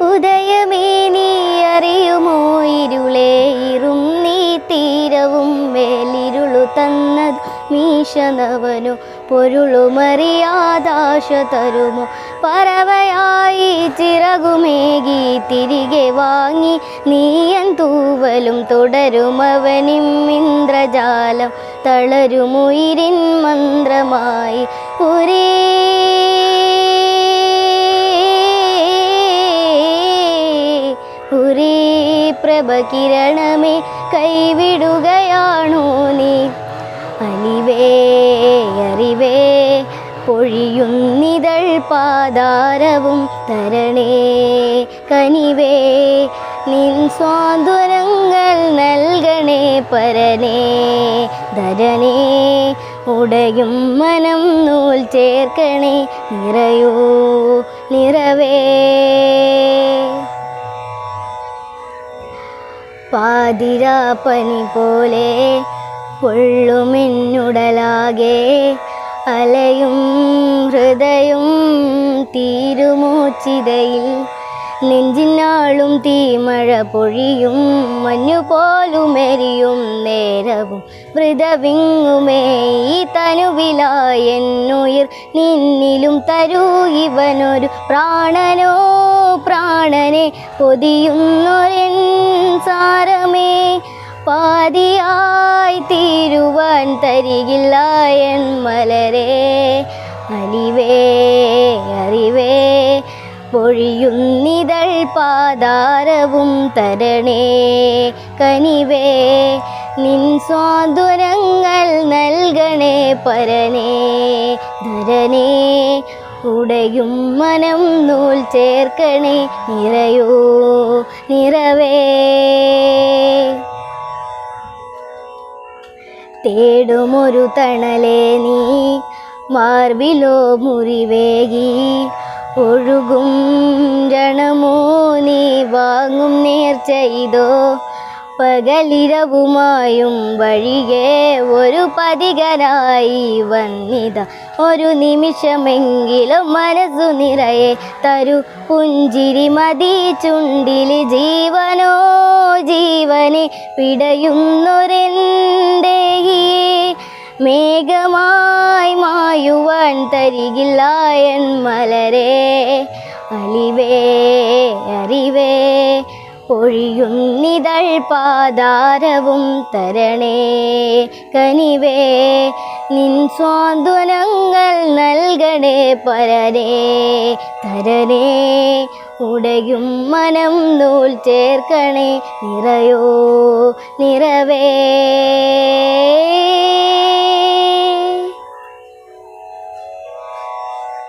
ഉദയമേ നീ അറിയുമോ? ഇരുളേ ഇറും നീ തീരവും മേലിരുളു തന്നത് മീശനവനു. പൊരുളുമറിയാദാശ തരുമോ? പറവയായി ചിറകുമേകി തിരികെ വാങ്ങി നീയൻ തൂവലും തുടരുമവനിം ഇന്ദ്രജാലം തളരുമുയിരിൻ മന്ത്രമായി. ഒരേ പ്രഭ കിരണമേ കൈവിടുകയാണോ നീ? അലിവേ അറിവേ പൊഴിയുന്നിതൾ പാതാരവും തരണേ. കനിവേ നിൻ സ്വാതുരങ്ങൾ നൽകണേ പരനേ. ധരനേ ഉടയും മനം നൂൽ ചേർക്കണേ നിറയൂ നിറവേ. പാതിരാപ്പനി പോലെ പൊള്ളുമെന്നുടലാകെ അലയും ഹൃദയം തീരുമൂച്ചിതയിൽ നെഞ്ചിനാളും തീമഴ പൊഴിയും മഞ്ഞുപോലുമെരിയും നേരവും. വൃതവിങ്ങുമേ ഈ തനുവിലായെന്നുയിർ നിന്നിലും തരൂ ഇവനൊരു പ്രാണനോ. പ്രാണനെ പൊതിയുന്നൊരൻ സാരമേ. പാതിയായി തീരുവാൻ തരികില്ല എൻ മലരെ. അലിവേ അറിവേ പൊഴിയുന്നിതൾ പാതാരവും തരണേ. കനിവേ നിൻ സ്വാതുരങ്ങൾ നൽകണേ പരനേ. ധരനേ ഉടയും മനം നൂൽ ചേർക്കണേ നിറയോ നിറവേ. തേടുമൊരു തണലേ നീ മാർബിലോ മുറിവേകി. ഒഴുകും ജണമോ നീ വാങ്ങും നേർച്ച ഇതോ പകലിരവുമായും വഴികെ ഒരു പതികനായി വന്നിത. ഒരു നിമിഷമെങ്കിലും മനസ്സു നിറയെ തരു. പുഞ്ചിരി മതി ചുണ്ടിലി ജീവനോ ജീവനെ പിടയുന്നൊരെന്തേ മേഘമായി മായുവാൻ തരികില്ല എൻ മലരെ. അലിവേ അറിവേ പൊഴിയുന്നിതൾ പാതാരവും തരണേ. കനിവേ നിൻ സ്വാന്ത്വനങ്ങൾ നൽകണേ പരനേ. തരണേ ഉടയും മനം നൂൽ ചേർക്കണേ. നിറയോ നിറവേ.